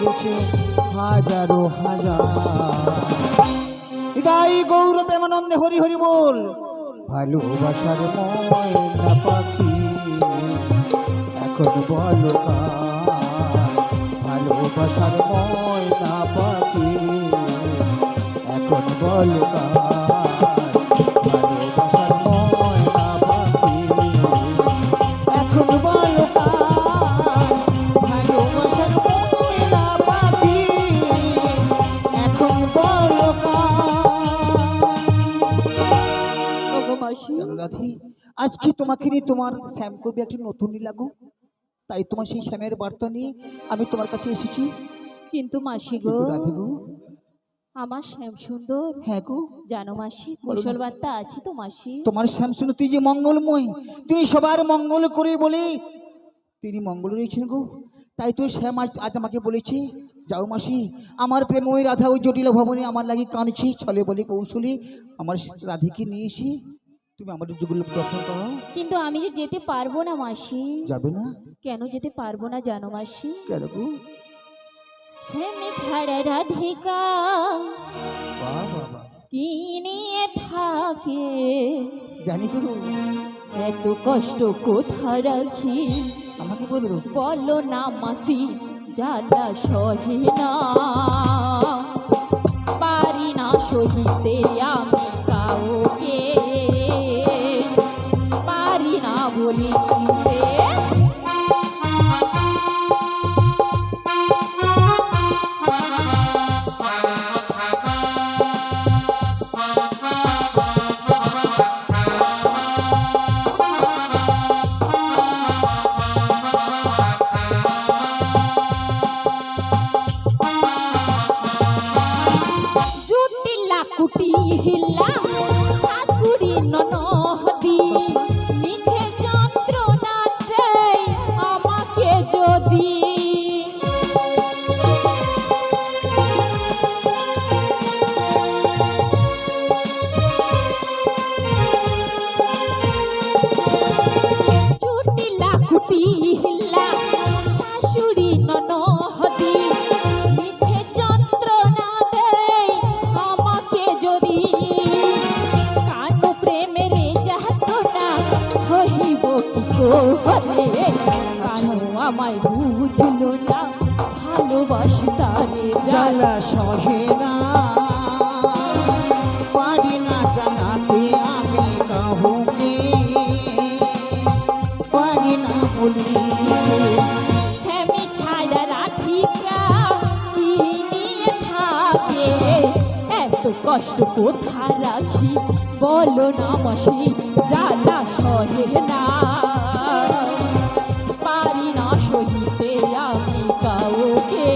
গেছে হাজারো হাজার গৌর প্রেমানন্দে হরি হরি বল ভালোবাসার ময়না পাখি, এখন বলো? ভালোবাসার ময়না পাখি, এখন বলো কার? জানো রাধি আজকে তোমাকে নিয়ে তোমার শ্যাম করবে একটি নতুন লাগু তাই তোমার সেই শ্যামের বার্তা নিয়ে আমি তোমার কাছে এসেছি। কিন্তু মাসি গো রাধে গো। আমার শ্যাম সুন্দর। হ্যাঁ গো। জানো মাসি কুশল বার্তা আছে তো মাসি। তোমার শ্যাম শুনে তুই যে মঙ্গলময় তিনি সবার মঙ্গল করে বলে তিনি মঙ্গল রয়েছেন গো। তাই তো শ্যাম আজ আজ আমাকে বলেছে যাও মাসি আমার প্রেমময় রাধা ওই জটিল ভবনে আমার লাগি কাঁদছি ছলে বলে কৌশলে আমার রাধিকে নিয়ে এসে তুমি আমাদের যুগল দর্শন করো। কিন্তু আমি যে যেতে পারব না মাসি। যাবে না? কেন যেতে পারব না জানো মাসি? কেন গো? শ্যামে ছাড়া রাধিকা। বাহ বাবা। কি নিয়ে থাকে? জানি এত কষ্ট কোথা রাখি? আমাকে বলো। বলো না মাসি জ্বালা সহে না। মাসি জ্বালা সহে না। পারি না সহিতে আমি কাউকে।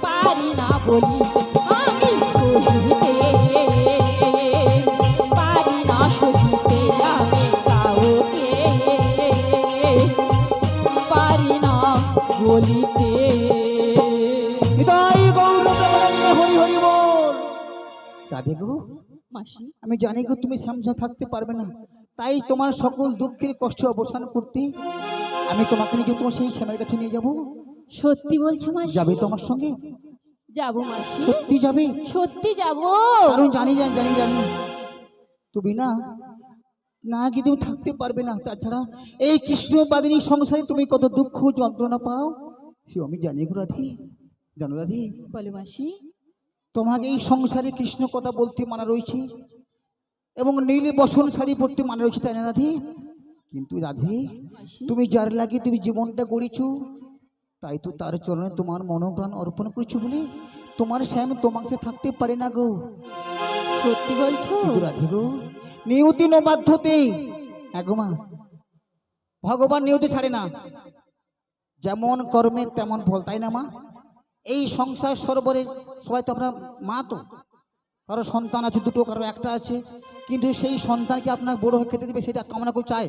পারি না বলিতে আমি সহিতে। পারি না সহিতে আমি কাউকে। পারি না বলিতে। হৃদয় গৌর মাসি। আমি জানি গো তুমি সামসা থাকতে পারবে না। তাই তোমার সকল দুঃখের কষ্ট অবসান করতে আমি তোমাকে নিয়ে তোমার সেই শ্যামের কাছে নিয়ে যাব। সত্যি বলছো মাসি? যাবে তোমার সঙ্গে? যাব মাসি। সত্যি যাবে? সত্যি যাব। কারণ জানি জানি জানি জানি। তুমি না না কি তুমি থাকতে পারবে না। তাছাড়া এই কৃষ্ণবাদিনী সংসারে তুমি কত দুঃখ যন্ত্রণা পাও? সে আমি জানি গো রাধি। জানো রাধি? বলো মাসি। তোমাকে এই সংসারে কৃষ্ণ কথা বলতে মানা রয়েছে এবং নীল বসন শাড়ি পরতে মানা রয়েছে তাই না রাধি? কিন্তু রাধি তুমি যার লাগে তুমি জীবনটা গড়েছ তাই তো তার চরণে তোমার মনোপ্রাণ অর্পণ করেছ বলে তোমার শ্যাম তোমাকে থাকতে পারে না গো। সত্যি বলছো? রাধে গো নিয়তি নবাধ্যতে একমা ভগবান নিয়তি ছাড়ে না। যেমন কর্মে তেমন ফল তাই না মা? এই সংসার সরোবরে সবাই তো আপনার মা তো। কারও সন্তান আছে দুটো কারও একটা আছে। কিন্তু সেই সন্তানকে আপনার বড় হয়ে খেতে দেবে সেটা কামনা করে চায়।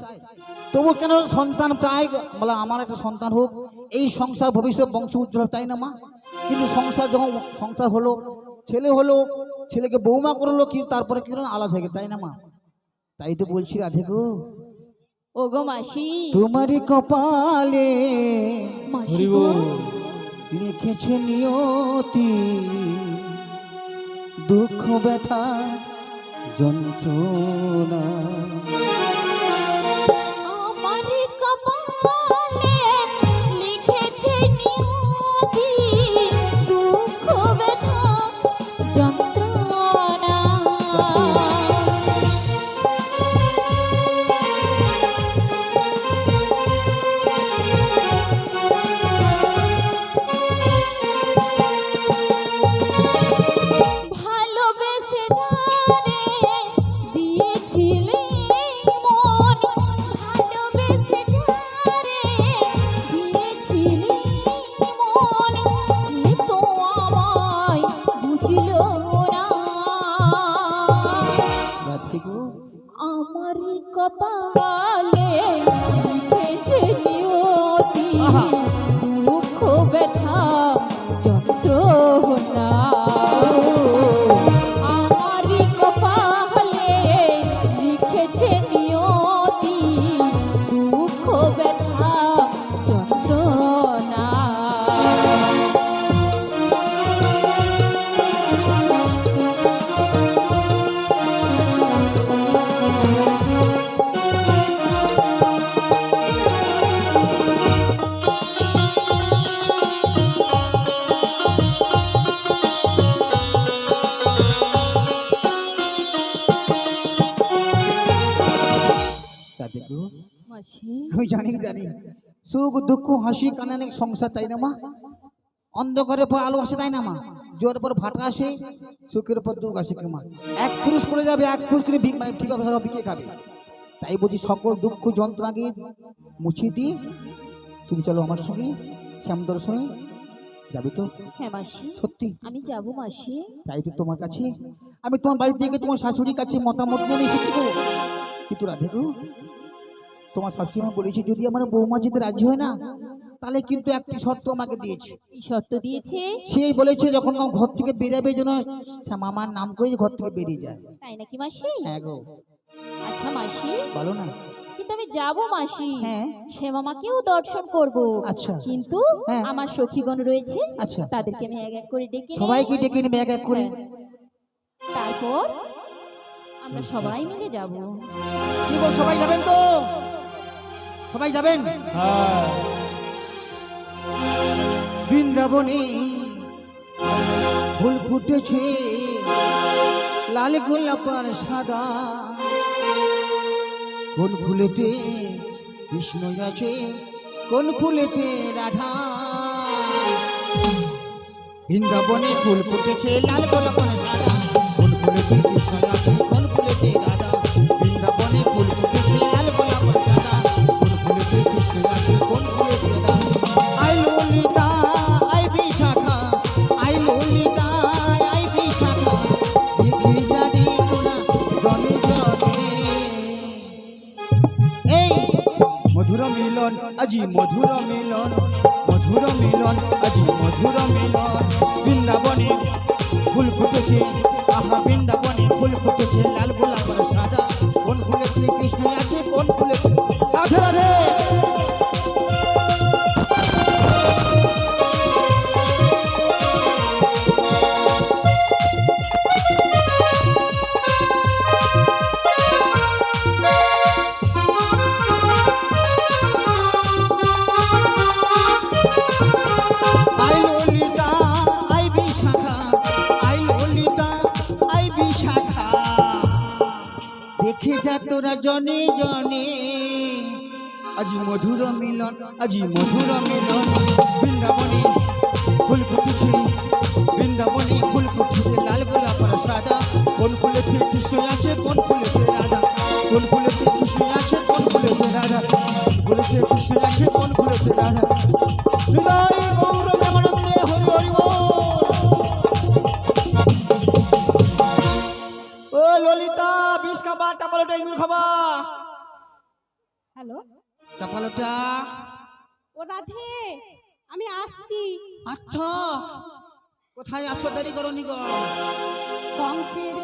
তবু কেন সন্তান চায়? বলে আমার একটা সন্তান হোক এই সংসার ভবিষ্যৎ বংশ উজ্জ্বল তাই না মা? কিন্তু সংসার যখন সংসার হলো ছেলে হলো ছেলেকে বৌমা করল কিন্তু তারপরে কি হলো আলাদা হয়ে গেল। তাই না মা? তাই তো বলছি রাধে গো। ওগো মাসি। তোমারই কপালে মাসি গো। লিখেছে নিয়তি দুঃখ ব্যথা যন্ত্রণা। সুখ দুঃখ হাসি কানানে সংসার তাই না মা? অন্ধকারের পর আলো আসে তাই না মা? জোর পর ভাটা আসে সুখের পর দুঃখ আসে মা? এক পুরুষ করে যাবে এক পুরুষ করে মানে ঠিকভাবে বিকে খাবে? তাই বলছি সকল দুঃখ যন্ত্রণাকে মুছিয়ে দিয়ে তুমি চলো আমার সঙ্গে শ্যাম দর্শনে যাবে তো? হ্যাঁ মাসি। সত্যি? আমি যাব মাসি। তাই তো তোমার কাছে। আমি তোমার বাড়ি থেকে তোমার শাশুড়ির কাছে মতামত নিয়ে এসেছি গো। কিন্তু রাধে গো তোমার শাশুড়ি মা বলেছি যদি আমার বৌমা যেতে রাজি হয় না তাহলে কিন্তু একটি শর্ত আমাকে দিয়েছে। কি শর্ত দিয়েছে? সেই বলেছে যখন ঘর থেকে বেরাবে যেন মামার নাম করে ঘর থেকে বেরিয়ে যায়। তাই নাকি মাসি? হ্যাঁ গো। আচ্ছা মাসি। বলো না। কিন্তু আমি যাব মাসি। হ্যাঁ। সে মামাকেও দর্শন করব। আচ্ছা। কিন্তু হ্যাঁ। আমার সখীগণ রয়েছে। আচ্ছা। তাদেরকে আমি এক এক করে ডেকে সবাইকে ডেকে নেবে এক এক করে। তারপর আমরা সবাই মিলে যাব। সবাই যাবেন তো? সবাই যাবেন? বৃন্দাবনে ফুল ফুটেছে লাল গোলাপ আর সাদা। কোন ফুলেতে কৃষ্ণ আছে কোন ফুলেতে রাধা? বৃন্দাবনে ফুল ফুটেছে লাল গোলাপ আর সাদা। কোন ফুলেতে মধুর দেখে যা তোরা জনে জনে। আজি মধুর মিলন, আজি মধুর মিলন। বৃন্দাবনে ফুল ফুটেছে, বৃন্দাবনে ফুল ফুটেছে, লাল গোলাপ সাদা। কোন ফুলেতে কৃষ্ণ আছে হ্যালো? কপালটা ও রাধে আমি আসছি। আচ্ছা। কোথায় আছো? দেরি করো নি গো। কংসের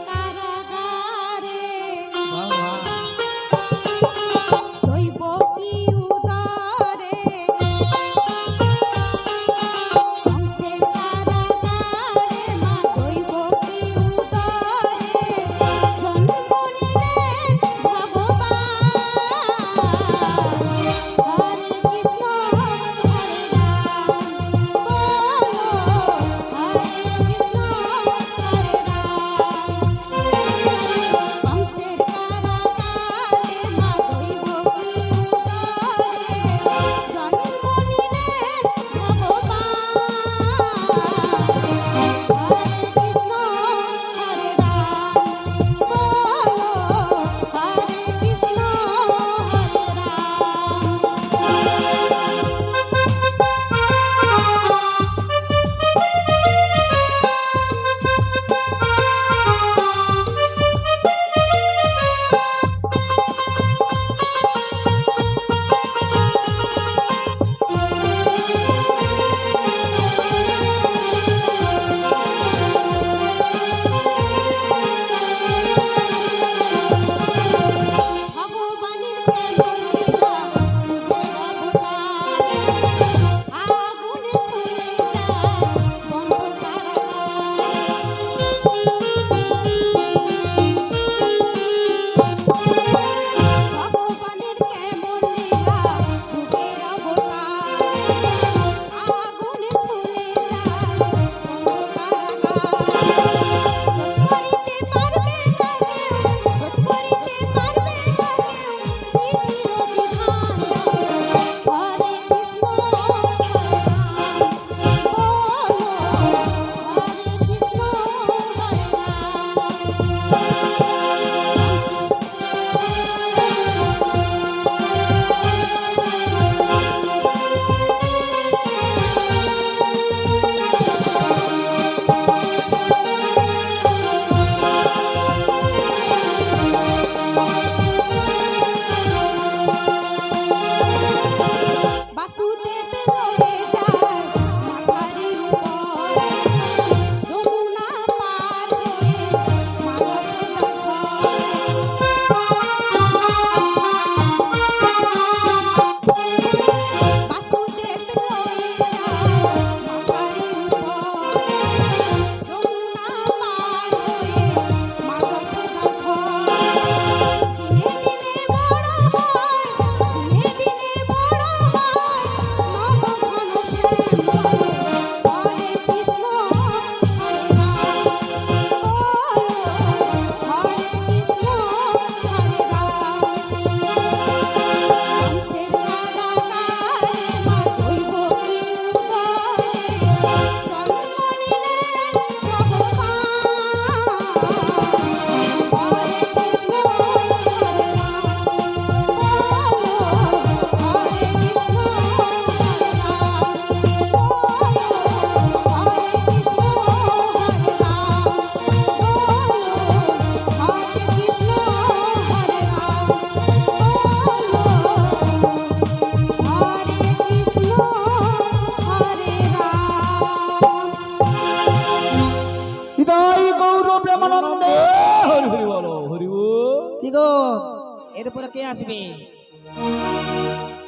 আসবে।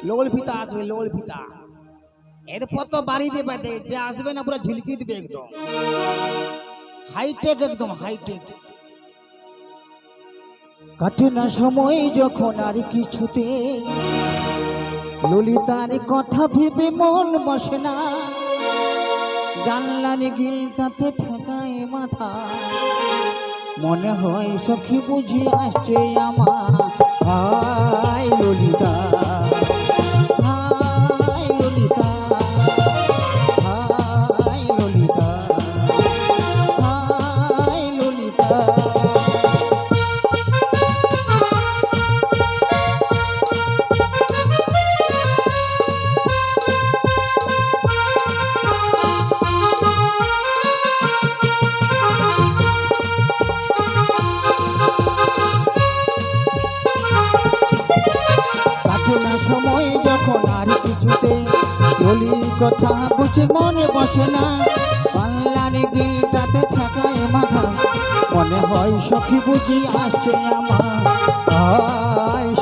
লোল ফিতা আসবে, লোল ফিতা। এরপর তো বাড়ি দেবে, দে- যে আসবে না, পুরো ঝিলকি দিবে একদম। হাইটেক একদম হাইটেক কাটে না সময় যখন আর কিছুতে, ললিতার কথা ভেবে মন বসে না। জানলার গিলটাতে ঠেকায় মাথা। মনে হয় সখী বুঝি আসছে আমার। হায় ললিতা। কথা মনে বসে না। পাল্লার গিটাতে থাকায় মাথা। মনে হয় সখী বুঝি আসছে আমার। আয়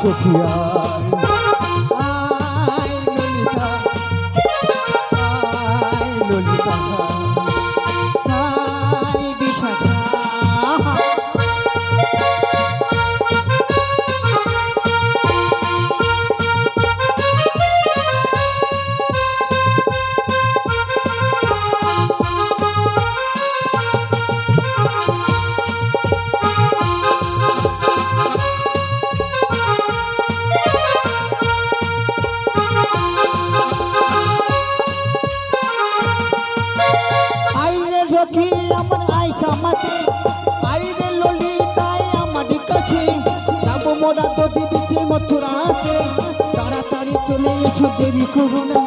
এসো দেরি করো না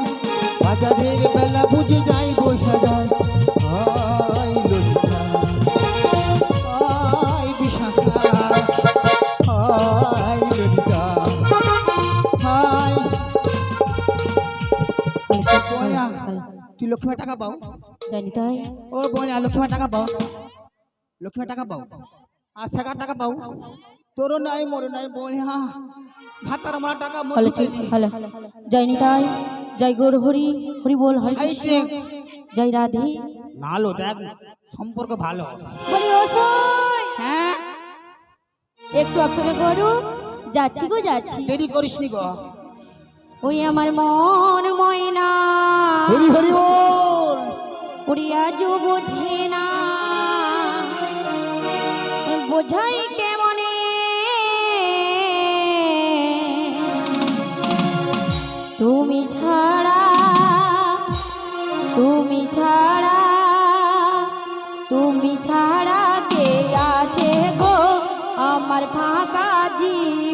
বাজারের বেলা বুঝে যাই বসে যায়। আই ললিতা বিশাখা বয়া, তুই লক্ষ্মী টাকা পাও? জানি তাই। ও বয়া লক্ষ্মী টাকা পাও? লক্ষ্মী টাকা পাও? আর টাকা পাও? তোরও নাই মোর নাই ভাতার আমার টাকা মোর হলে দিতে নেই। হলে। যাইনি তাই জয় গৌর হরি হরি বল হরি কৃষ্ণ জয় রাধে। ভালো দেখ সম্পর্ক ভালো। বলি ও সই, হ্যাঁ? একটু অপেক্ষা করো যাচ্ছি গো যাচ্ছি। দেরি করিস নি গো। ওই আমার মন ময়না। হরি হরি বল। যো বোঝে না। বোঝাই